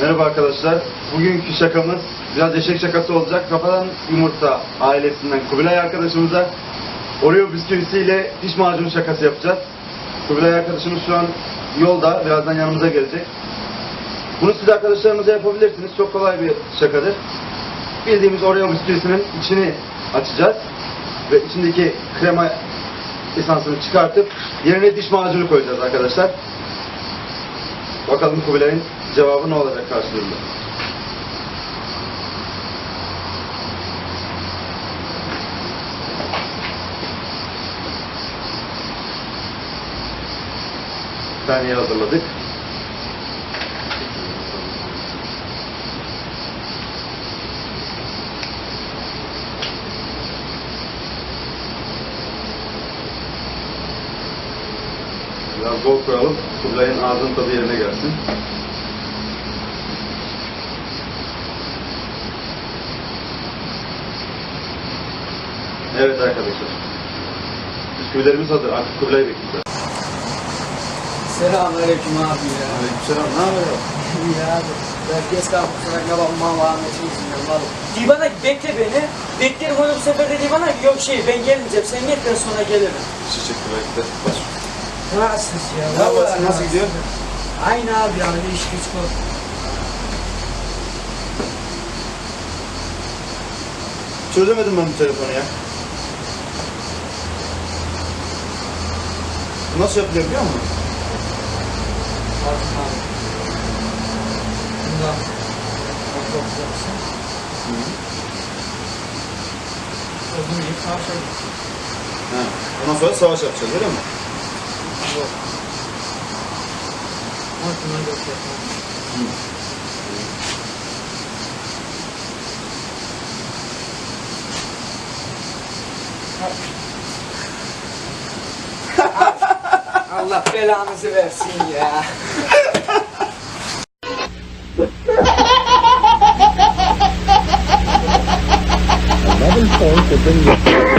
Merhaba arkadaşlar. Bugünkü şakamız biraz eşek şakası olacak. Kafadan Yumurta ailesinden Kubilay arkadaşımıza Oreo bisküvisiyle diş macunu şakası yapacağız. Kubilay arkadaşımız şu an yolda. Birazdan yanımıza gelecek. Bunu siz arkadaşlarınıza yapabilirsiniz. Çok kolay bir şakadır. Bildiğimiz Oreo bisküvisinin içini açacağız. Ve içindeki krema esansını çıkartıp yerine diş macunu koyacağız arkadaşlar. Bakalım Kubilay'ın cevabı ne olacak karşılığında. Bir saniye hazırladık. Biraz bol koyalım. Kubilay'ın ağzının tadı yerine gelsin. Evet arkadaşlar. Bisküvilerimiz hazır. Artık Kubilay'ı bekleyeceğiz. Selamünaleyküm abi ya. Aleykümselam. Ne haber? İyi abi. Kaldım kusura bakma babamın Ahmet'in yüzünden vallahi. Divana bekle beni. Beklerim onu bu sefer de divana yok şey ben gelmeyeceğim. Sen git ben sonra gelirim. Çiçek belki de. Baş. Rahatsız ya. Ne yapıyorsun? Nasıl gidiyor? Aynı abi ya. Bir iş güç var. Çözemedim ben bu telefonu ya. Bu Nasıl yapılıyor biliyor musun? Bakın abi. Bundan. Bak bakacaksın. Odun yık karşı. Ha. Ondan sonra savaş yapacağız öyle mi? Yok. Altına dök yapalım. Allah belanızı versin ya. Another phone bring you.